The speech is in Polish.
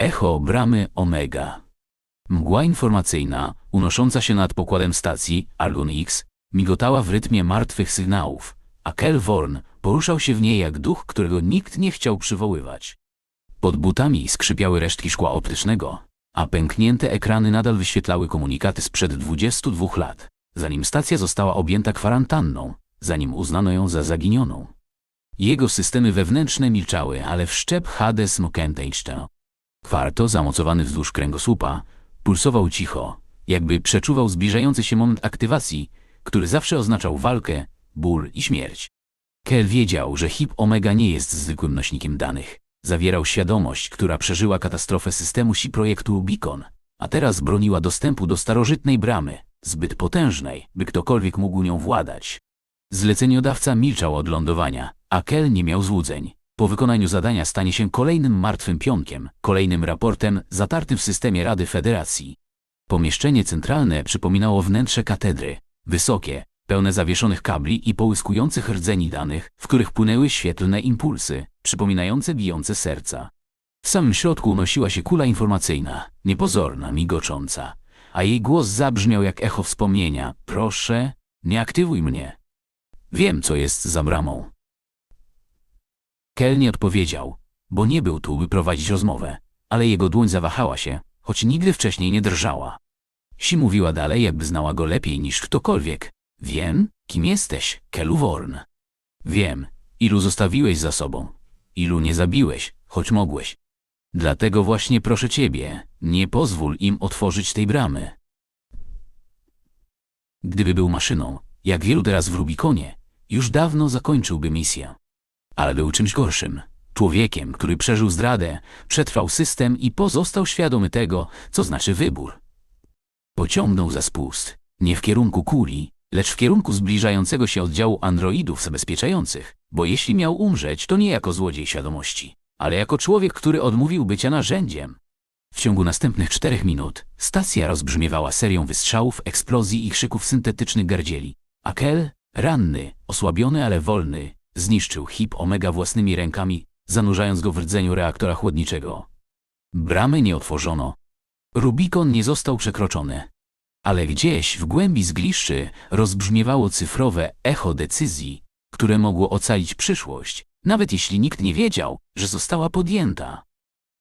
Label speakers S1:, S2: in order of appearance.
S1: Echo bramy Omega. Mgła informacyjna, unosząca się nad pokładem stacji Argon X, migotała w rytmie martwych sygnałów, a Kel Worn poruszał się w niej jak duch, którego nikt nie chciał przywoływać. Pod butami skrzypiały resztki szkła optycznego, a pęknięte ekrany nadal wyświetlały komunikaty sprzed 22 lat, zanim stacja została objęta kwarantanną, zanim uznano ją za zaginioną. Jego systemy wewnętrzne milczały, ale wszczep Hades Mokentejszcza. Kwarto, zamocowany wzdłuż kręgosłupa, pulsował cicho, jakby przeczuwał zbliżający się moment aktywacji, który zawsze oznaczał walkę, ból i śmierć. Kel wiedział, że HIP Omega nie jest zwykłym nośnikiem danych. Zawierał świadomość, która przeżyła katastrofę systemu SI projektu Beacon, a teraz broniła dostępu do starożytnej bramy, zbyt potężnej, by ktokolwiek mógł nią władać. Zleceniodawca milczał od lądowania, a Kel nie miał złudzeń. Po wykonaniu zadania stanie się kolejnym martwym pionkiem, kolejnym raportem zatartym w systemie Rady Federacji. Pomieszczenie centralne przypominało wnętrze katedry, wysokie, pełne zawieszonych kabli i połyskujących rdzeni danych, w których płynęły świetlne impulsy, przypominające bijące serca. W samym środku unosiła się kula informacyjna, niepozorna, migocząca, a jej głos zabrzmiał jak echo wspomnienia. Proszę, nie aktywuj mnie. Wiem, co jest za bramą. Kel nie odpowiedział, bo nie był tu, by prowadzić rozmowę, ale jego dłoń zawahała się, choć nigdy wcześniej nie drżała. Si mówiła dalej, jakby znała go lepiej niż ktokolwiek. Wiem, kim jesteś, Kelu Worn. Wiem, ilu zostawiłeś za sobą, ilu nie zabiłeś, choć mogłeś. Dlatego właśnie proszę ciebie, nie pozwól im otworzyć tej bramy. Gdyby był maszyną, jak wielu teraz w Rubikonie, już dawno zakończyłby misję. Ale był czymś gorszym. Człowiekiem, który przeżył zdradę, przetrwał system i pozostał świadomy tego, co znaczy wybór. Pociągnął za spust, nie w kierunku kuli, lecz w kierunku zbliżającego się oddziału androidów zabezpieczających, bo jeśli miał umrzeć, to nie jako złodziej świadomości, ale jako człowiek, który odmówił bycia narzędziem. W ciągu następnych czterech minut stacja rozbrzmiewała serią wystrzałów, eksplozji i krzyków syntetycznych gardzieli, a Kel, ranny, osłabiony, ale wolny, zniszczył hip Omega własnymi rękami, zanurzając go w rdzeniu reaktora chłodniczego. Bramy nie otworzono. Rubikon nie został przekroczony. Ale gdzieś w głębi zgliszczy rozbrzmiewało cyfrowe echo decyzji, które mogło ocalić przyszłość, nawet jeśli nikt nie wiedział, że została podjęta.